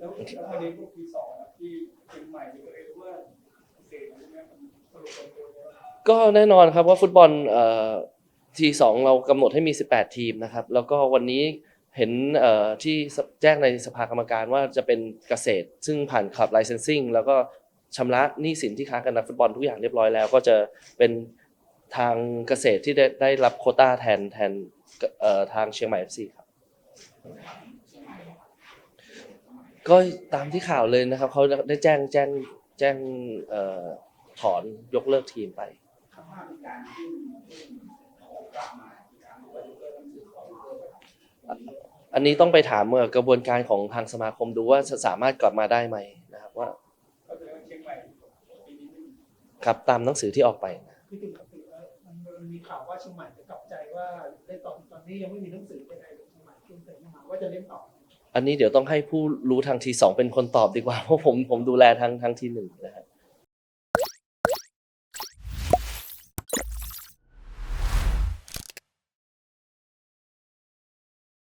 แล้วประเด็นพวกที่สองที่เชียงใหม่เลยว่าเศษอะไรเงี้ยมันสรุปลงตัวแล้วก็แน่นอนครับว่าฟุตบอลเอ่อทีสองเรากำหนดให้มี 18 ทีมนะครับ แล้วก็วันนี้เห็นเอ่อที่แจ้งในสภากรรมการว่าจะเป็นเกษตร ซึ่งผ่านคลับไลเซนซิ่งแล้วก็ชำระหนี้สินที่ค้างกันนักฟุตบอลทุกอย่างเรียบร้อยแล้ว ก็จะเป็นทางเกษตรที่ได้ได้รับโควต้าแทนแทนเอ่อทางเชียงใหม่ FC ครับ ก็ตามที่ข่าวเลยนะครับเขาได้แจ้งแจ้งแจ้งเอ่อถอนยกเลิกทีมไปอันนี้ต้องไปถามเอ่อกระบวนการของทางสมาคมดูว่าจะสามารถกลับมาได้ไหมนะครับว่าครับตามหนังสือที่ออกไปนะพี่ถึงกับคือว่ามันมันมีข่าวว่าเชียงใหม่จะกลับใจว่าได้ต่อตอนนี้ยังไม่มีหนังสือใดๆจากเชียงใหม่เพิ่มเติมมาว่าจะเล่นต่อ อันนี้เดี๋ยวต้องให้ผู้รู้ทางทีสองเป็นคนตอบดีกว่าเพราะผมผมดูแลทางทางทีหนึ่งนะครับ